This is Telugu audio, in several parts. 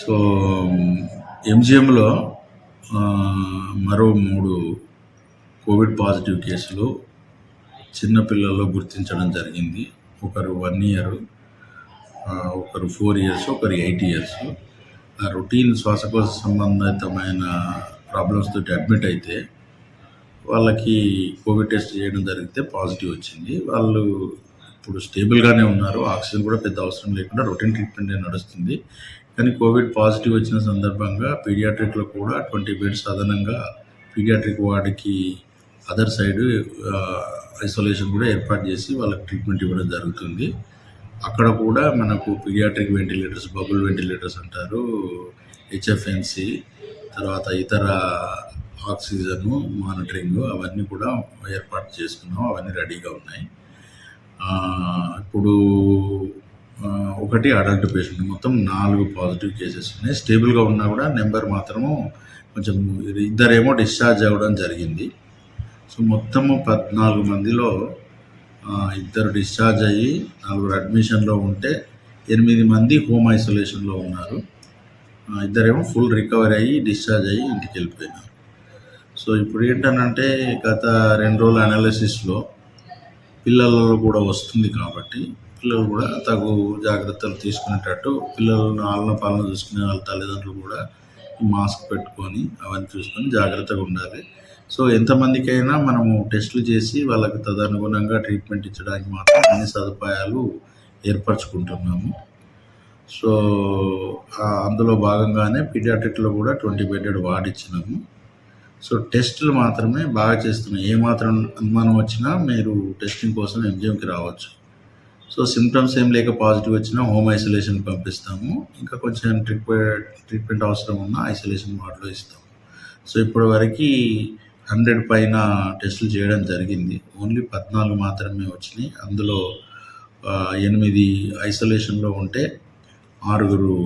సో ఎంజిఎంలో మరో మూడు కోవిడ్ పాజిటివ్ కేసులు చిన్నపిల్లల్లో గుర్తించడం జరిగింది. ఒకరు వన్ ఇయర్ ఒకరు ఫోర్ ఇయర్స్ ఒకరు ఎయిట్ ఇయర్స్. రొటీన్ శ్వాసకోశ సంబంధితమైన ప్రాబ్లమ్స్ తోటి అడ్మిట్ అయితే వాళ్ళకి కోవిడ్ టెస్ట్ చేయడం జరిగితే పాజిటివ్ వచ్చింది. వాళ్ళు ఇప్పుడు స్టేబుల్గానే ఉన్నారు. ఆక్సిజన్ కూడా పెద్ద అవసరం లేకుండా రొటీన్ ట్రీట్మెంట్ నడుస్తుంది. కానీ కోవిడ్ పాజిటివ్ వచ్చిన సందర్భంగా పీడియాట్రిక్లో కూడా ట్వంటీ బెడ్స్ అదనంగా పీడియాట్రిక్ వార్డుకి అదర్ సైడ్ ఐసోలేషన్ కూడా ఏర్పాటు చేసి వాళ్ళకి ట్రీట్మెంట్ ఇవ్వడం జరుగుతుంది. అక్కడ కూడా మనకు పీడియాట్రిక్ వెంటిలేటర్స్ బబుల్ వెంటిలేటర్స్ అంటారు హెచ్ఎఫ్ఎన్సి తర్వాత ఇతర ఆక్సిజన్ మానిటరింగ్ అవన్నీ కూడా ఏర్పాటు చేసుకున్నాం అవన్నీ రెడీగా ఉన్నాయి. ఇప్పుడు ఒకటి అడల్ట్ పేషెంట్ మొత్తం నాలుగు పాజిటివ్ కేసెస్ ఉన్నాయి. స్టేబుల్గా ఉన్నా కూడా నెంబర్ మాత్రము కొంచెం ఇద్దరేమో డిశ్చార్జ్ అవ్వడం జరిగింది. సో మొత్తము పద్నాలుగు మందిలో ఇద్దరు డిశ్చార్జ్ అయ్యి నలుగురు అడ్మిషన్లో ఉంటే ఎనిమిది మంది హోమ్ ఐసోలేషన్లో ఉన్నారు. ఇద్దరేమో ఫుల్ రికవరీ అయ్యి డిశ్చార్జ్ అయ్యి ఇంటికి వెళ్ళిపోయినారు. సో ఇప్పుడు ఏంటనంటే గత రెండు రోజుల అనాలిసిస్లో పిల్లలలో కూడా వస్తుంది కాబట్టి పిల్లలు కూడా తగు జాగ్రత్తలు తీసుకునేటట్టు పిల్లలను ఆలన పాలన చూసుకునే వాళ్ళ తల్లిదండ్రులు కూడా మాస్క్ పెట్టుకొని అవన్నీ చూసుకొని జాగ్రత్తగా ఉండాలి. సో ఎంతమందికైనా మనము టెస్టులు చేసి వాళ్ళకి తదనుగుణంగా ట్రీట్మెంట్ ఇచ్చడానికి మాత్రం అన్ని సదుపాయాలు ఏర్పరచుకుంటున్నాము. సో అందులో భాగంగానే పీడియాట్రిక్లో కూడా ట్వంటీ బెడెడ్ వార్డ్ ఇచ్చినాము. సో టెస్టులు మాత్రమే బాగా చేస్తున్నాయి. ఏ మాత్రం అనుమానం వచ్చినా మీరు టెస్టింగ్ కోసం ఎంజిఎంకి రావచ్చు. సో సిమ్టమ్స్ ఏం లేక పాజిటివ్ వచ్చినా హోమ్ ఐసోలేషన్ పంపిస్తాము. ఇంకా కొంచెం ట్రీట్మెంట్ ట్రీట్మెంట్ అవసరం ఉన్న ఐసోలేషన్ వార్డులో ఇస్తాము. సో ఇప్పటి వరకు హండ్రెడ్ పైన టెస్టులు చేయడం జరిగింది. ఓన్లీ పద్నాలుగు మాత్రమే వచ్చినాయి. అందులో ఎనిమిది ఐసోలేషన్లో ఉంటే ఆరుగురు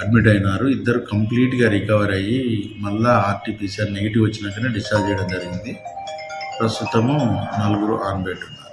అడ్మిట్ అయినారు. ఇద్దరు కంప్లీట్గా రికవర్ అయ్యి మళ్ళా ఆర్టీపీసీఆర్ నెగిటివ్ వచ్చినాకనే డిశ్చార్జ్ చేయడం జరిగింది. ప్రస్తుతము నలుగురు ఆన్ బెడ్ ఉన్నారు.